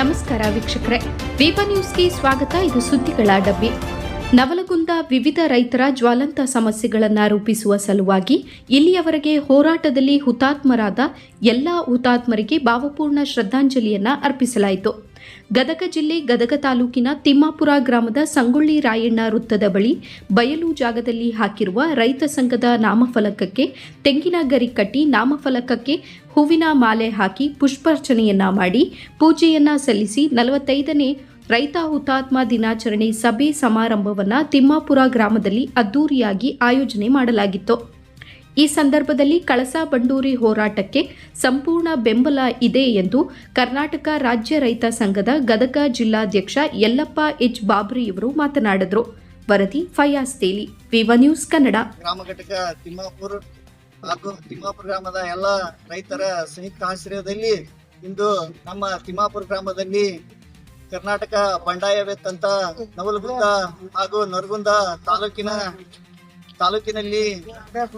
ನಮಸ್ಕಾರ ವೀಕ್ಷಕರೇ. ವಿವ ನ್ಯೂಸ್ಗೆ ಸ್ವಾಗತ. ಇದು ಸುದ್ದಿಗಳ ಡಬ್ಬಿ. ನವಲಗುಂದ ವಿವಿಧ ರೈತರ ಜ್ವಾಲಂತ ಸಮಸ್ಯೆಗಳನ್ನು ರೂಪಿಸುವ ಸಲುವಾಗಿ ಇಲ್ಲಿಯವರೆಗೆ ಹೋರಾಟದಲ್ಲಿ ಹುತಾತ್ಮರಾದ ಎಲ್ಲ ಹುತಾತ್ಮರಿಗೆ ಭಾವಪೂರ್ಣ ಶ್ರದ್ಧಾಂಜಲಿಯನ್ನು ಅರ್ಪಿಸಲಾಯಿತು. ಗದಗ ಜಿಲ್ಲೆ ಗದಗ ತಾಲೂಕಿನ ತಿಮ್ಮಾಪುರ ಗ್ರಾಮದ ಸಂಗೊಳ್ಳಿ ರಾಯಣ್ಣ ವೃತ್ತದ ಬಳಿ ಬಯಲು ಜಾಗದಲ್ಲಿ ಹಾಕಿರುವ ರೈತ ಸಂಘದ ನಾಮಫಲಕಕ್ಕೆ ತೆಂಗಿನ ಗರಿ ಕಟ್ಟಿ ನಾಮಫಲಕಕ್ಕೆ ಹೂವಿನ ಮಾಲೆ ಹಾಕಿ ಪುಷ್ಪಾರ್ಚನೆಯನ್ನ ಮಾಡಿ ಪೂಜೆಯನ್ನ ಸಲ್ಲಿಸಿ ನಲವತ್ತೈದನೇ ರೈತ ಹುತಾತ್ಮ ದಿನಾಚರಣೆ ಸಭೆ ಸಮಾರಂಭವನ್ನು ತಿಮ್ಮಾಪುರ ಗ್ರಾಮದಲ್ಲಿ ಅದ್ದೂರಿಯಾಗಿ ಆಯೋಜನೆ ಮಾಡಲಾಗಿತ್ತು. ಈ ಸಂದರ್ಭದಲ್ಲಿ ಕಳಸಾ ಬಂಡೂರಿ ಹೋರಾಟಕ್ಕೆ ಸಂಪೂರ್ಣ ಬೆಂಬಲ ಇದೆ ಎಂದು ಕರ್ನಾಟಕ ರಾಜ್ಯ ರೈತ ಸಂಘದ ಗದಗ ಜಿಲ್ಲಾಧ್ಯಕ್ಷ ಯಲ್ಲಪ್ಪ ಎಚ್ ಬಾಬ್ರಿ ಇವರು ಮಾತನಾಡಿದರು. ವರದಿ ಫಯಾಸ್ ತೇಲಿ, ವಿವ ನ್ಯೂಸ್ ಕನ್ನಡ. ಗ್ರಾಮ ಘಟಕ ತಿಮ್ಮಾಪುರ ಹಾಗೂ ತಿಮ್ಮಾಪುರ ಗ್ರಾಮದ ಎಲ್ಲ ರೈತರ ಸಂಯುಕ್ತ ಆಶ್ರಯದಲ್ಲಿ ಇಂದು ನಮ್ಮ ತಿಮ್ಮಾಪುರ ಗ್ರಾಮದಲ್ಲಿ ಕರ್ನಾಟಕ ಬಂಡಾಯವೆತ್ತಂತ ನವಲಗುಂದ ಹಾಗೂ ನರಗುಂದ ತಾಲೂಕಿನ ತಾಲೂಕಿನಲ್ಲಿ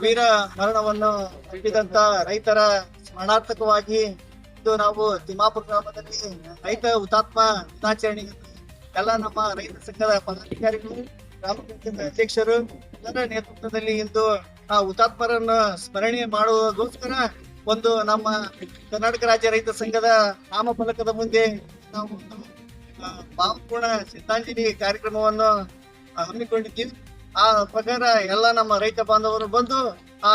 ವೀರ ಮರಣವನ್ನು ಹೊಂದಿದಂತ ರೈತರ ಸ್ಮರಣಾರ್ಥಕವಾಗಿ ಇಂದು ನಾವು ತಿಮ್ಮಾಪುರ ಗ್ರಾಮದಲ್ಲಿ ರೈತ ಹುತಾತ್ಮ ದಿನಾಚರಣೆ ಎಲ್ಲ ನಮ್ಮ ರೈತ ಸಂಘದ ಪದಾಧಿಕಾರಿಗಳು, ಗ್ರಾಮ ಪಂಚಾಯತ್ ಅಧ್ಯಕ್ಷರು ಎಲ್ಲರ ನೇತೃತ್ವದಲ್ಲಿ ಇಂದು ಆ ಹುತಾತ್ಮರನ್ನು ಸ್ಮರಣೆ ಮಾಡುವುದಕ್ಕೋಸ್ಕರ ಒಂದು ನಮ್ಮ ಕರ್ನಾಟಕ ರಾಜ್ಯ ರೈತ ಸಂಘದ ನಾಮಫಲಕದ ಮುಂದೆ ನಾವು ಭಾವಪೂರ್ಣ ಶ್ರದ್ಧಾಂಜಲಿ ಕಾರ್ಯಕ್ರಮವನ್ನು ಹಮ್ಮಿಕೊಂಡಿದ್ದೀವಿ. ಆ ಪ್ರಕಾರ ಎಲ್ಲ ನಮ್ಮ ರೈತ ಬಾಂಧವರು ಬಂದು ಆ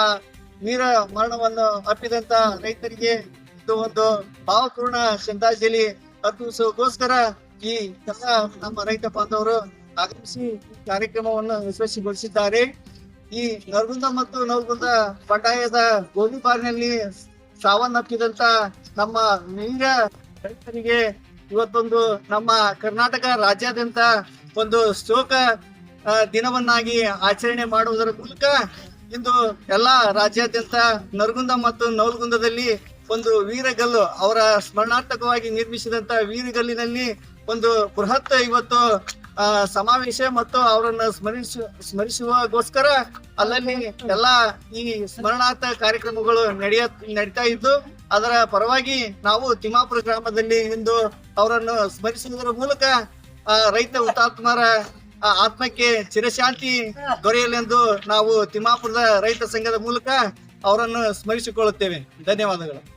ನೀರ ಮರಣವನ್ನು ಅಪ್ಪಿದಂತ ರೈತರಿಗೆ ಇದು ಒಂದು ಭಾವಪೂರ್ಣ ಶ್ರದ್ಧಾಂಜಲಿ ಅರ್ಪಿಸುವಗೋಸ್ಕರ ಈ ಎಲ್ಲ ನಮ್ಮ ರೈತ ಬಾಂಧವರು ಆಗಮಿಸಿ ಕಾರ್ಯಕ್ರಮವನ್ನು ಯಶಸ್ವಿಗೊಳಿಸಿದ್ದಾರೆ. ಈ ನರಗುಂದ ಮತ್ತು ನವಗುಂದ ಬಂಡಾಯದ ಗೋಲಿಬಾರಿನಲ್ಲಿ ಸಾವನ್ನಪ್ಪಿದಂತ ನಮ್ಮ ನೀರ ರೈತರಿಗೆ ಇವತ್ತೊಂದು ನಮ್ಮ ಕರ್ನಾಟಕ ರಾಜ್ಯಾದ್ಯಂತ ಒಂದು ಶೋಕ ದಿನವನ್ನಾಗಿ ಆಚರಣೆ ಮಾಡುವುದರ ಮೂಲಕ ಇಂದು ಎಲ್ಲ ರಾಜ್ಯಾದ್ಯಂತ ನರಗುಂದ ಮತ್ತು ನವಲಗುಂದದಲ್ಲಿ ಒಂದು ವೀರಗಲ್ಲು ಅವರ ಸ್ಮರಣಾರ್ಥಕವಾಗಿ ನಿರ್ಮಿಸಿದಂತ ವೀರಗಲ್ಲಿನಲ್ಲಿ ಒಂದು ಬೃಹತ್ ಇವತ್ತು ಸಮಾವೇಶ ಮತ್ತು ಅವರನ್ನ ಸ್ಮರಿಸು, ಸ್ಮರಿಸುವಗೋಸ್ಕರ ಅಲ್ಲಲ್ಲಿ ಎಲ್ಲ ಈ ಸ್ಮರಣಾರ್ಥ ಕಾರ್ಯಕ್ರಮಗಳು ನಡೆಯ, ನಡೀತಾ ಇದ್ದು, ಅದರ ಪರವಾಗಿ ನಾವು ತಿಮ್ಮಾಪುರ ಗ್ರಾಮದಲ್ಲಿ ಇಂದು ಅವರನ್ನು ಸ್ಮರಿಸುವುದರ ಮೂಲಕ ರೈತ ಹುತಾತ್ಮರ ಆತ್ಮಕ್ಕೆ ಚಿರಶಾಂತಿ ದೊರೆಯಲೆಂದು ನಾವು ತಿಮ್ಮಾಪುರದ ರೈತ ಸಂಘದ ಮೂಲಕ ಅವರನ್ನು ಸ್ಮರಿಸಿಕೊಳ್ಳುತ್ತೇವೆ. ಧನ್ಯವಾದಗಳು.